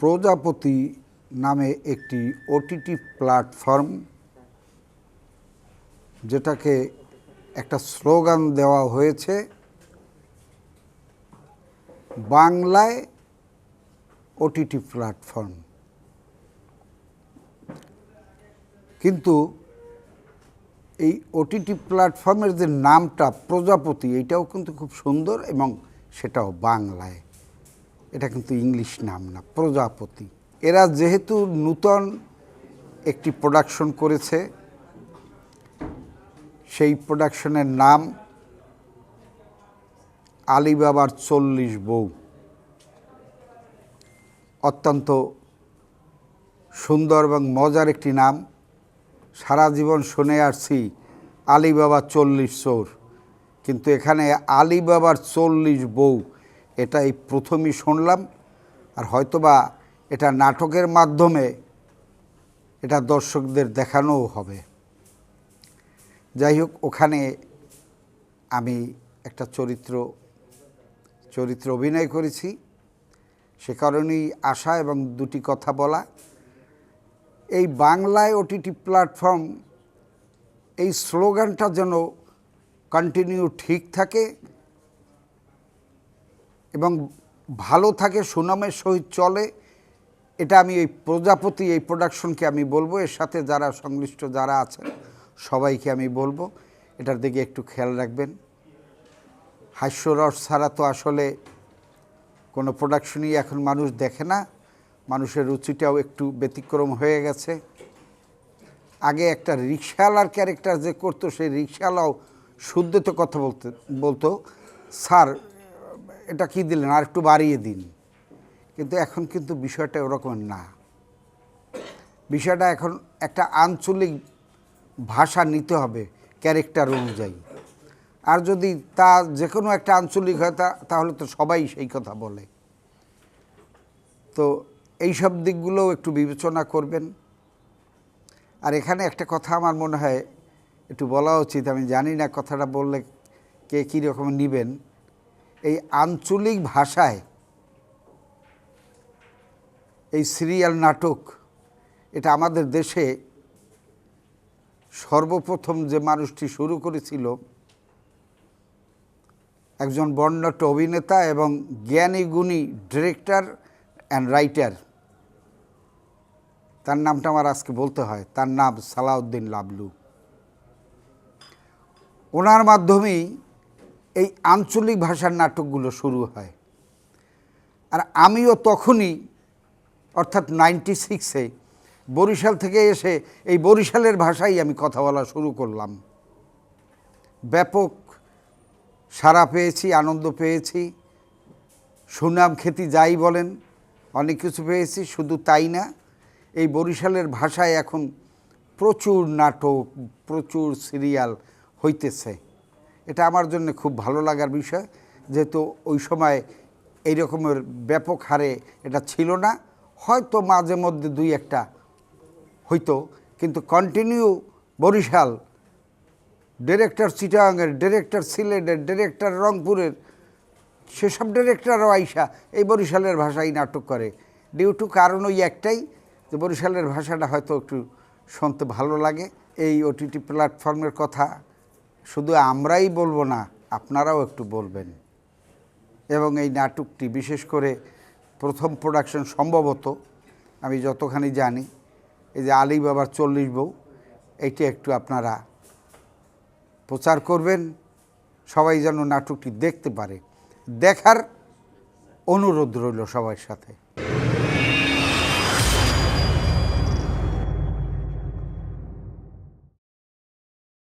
প্রজাপতি নামে একটি ওটিটি প্ল্যাটফর্ম, যেটাকে একটা স্লোগান দেওয়া হয়েছে, বাংলায় ওটিটি প্ল্যাটফর্ম। কিন্তু এই ওটিটি প্ল্যাটফর্মের যে নামটা প্রজাপতি, এটাও কিন্তু খুব সুন্দর এবং সেটাও বাংলায়। এটা কিন্তু ইংলিশ নাম না, প্রজাপতি। এরা যেহেতু নূতন একটি প্রোডাকশন করেছে, সেই প্রোডাকশনের নাম আলিবাবার চল্লিশ বউ। অত্যন্ত সুন্দর এবং মজার একটি নাম। সারা জীবন শুনে আসছি, আলিবাবা চল্লিশ চোর। কিন্তু এখানে আলিবাবার চল্লিশ বউ এটা এই প্রথমই শুনলাম, আর হয়তোবা এটা নাটকের মাধ্যমে এটা দর্শকদের দেখানোও হবে। যাই হোক ওখানে আমি একটা চরিত্র চরিত্র অভিনয় করেছি। সে কারণেই আশা এবং দুটি কথা বলা। এই বাংলায় ওটিটি প্ল্যাটফর্ম এই স্লোগানটা যেন কন্টিনিউ ঠিক থাকে এবং ভালো থাকে, সুনামের সহিত চলে। এটা আমি এই প্রজাপতি, এই প্রোডাকশনকে আমি বলব। এর সাথে যারা সংশ্লিষ্ট যারা আছেন, সবাইকে আমি বলব। এটার দিকে একটু খেয়াল রাখবেন। হাস্যরস ছাড়া তো আসলে কোনো প্রোডাকশনই এখন মানুষ দেখে না। মানুষের রুচিটাও একটু ব্যতিক্রম হয়ে গেছে। আগে একটা রিক্সাওয়ালার ক্যারেক্টার যে করতো, সেই রিক্সাওয়ালাও শুদ্ধতে কথা বলতে, বলতো, স্যার এটা কি দিলেন? আর একটু বাড়িয়ে দিন। কিন্তু এখন কিন্তু বিষয়টা ওরকম না। বিষয়টা এখন একটা আঞ্চলিক ভাষা নিতে হবে ক্যারেক্টার অনুযায়ী। আর যদি তা যে কোনো একটা আঞ্চলিক হয়, তা তাহলে তো সবাই সেই কথা বলে। তো এই সব দিকগুলোও একটু বিবেচনা করবেন। আর এখানে একটা কথা আমার মনে হয় একটু বলা উচিত। আমি জানি না কথাটা বললে কে কী রকম নেবেন। এই আঞ্চলিক ভাষায় এই সিরিয়াল নাটক, এটা আমাদের দেশে সর্বপ্রথম যে মানুষটি শুরু করেছিল, একজন বর্ণাঢ্য অভিনেতা এবং জ্ঞানী গুণী ডিরেক্টর অ্যান্ড রাইটার তার নামটা আমার আজকে বলতে হয়, তার নাম সালাউদ্দিন লাবলু। ওনার মাধ্যমেই এই আঞ্চলিক ভাষার নাটকগুলো শুরু হয়। আর আমিও তখনই, অর্থাৎ নাইনটি সিক্সে বরিশাল থেকে এসে এই বরিশালের ভাষাই আমি কথা বলা শুরু করলাম। ব্যাপক সাড়া পেয়েছি, আনন্দ পেয়েছি। সুনাম খেতি যাই বলেন, অনেক কিছু পেয়েছি, শুধু তাই না, এই বরিশালের ভাষায় এখন প্রচুর নাটক, প্রচুর সিরিয়াল হইতেছে। এটা আমার জন্য খুব ভালো লাগার বিষয়, যেহেতু ওই সময় এই রকমের ব্যাপক হারে এটা ছিল না। হয়তো মাঝে মধ্যে দুই একটা হইতো, কিন্তু কন্টিনিউ বরিশাল ডিরেক্টর চিটাগাংয়ের ডিরেক্টর সিলেটের ডিরেক্টর রংপুরের, সেসব ডিরেক্টরও আইসা এই বরিশালের ভাষাই নাটক করে। ডিউ টু কারণ ওই একটাই, যে বরিশালের ভাষাটা হয়তো একটু শুনতে ভালো লাগে। এই ওটিটি প্ল্যাটফর্মের কথা শুধু আমরাই বলব না, আপনারাও একটু বলবেন। এবং এই নাটকটি বিশেষ করে প্রথম প্রোডাকশন সম্ভবত, আমি যতখানি জানি, এই যে আলী বাবার চল্লিশ বউ এইটি একটু আপনারা প্রচার করবেন, সবাই যেন নাটকটি দেখতে পারে। দেখার অনুরোধ রইল সবার সাথে।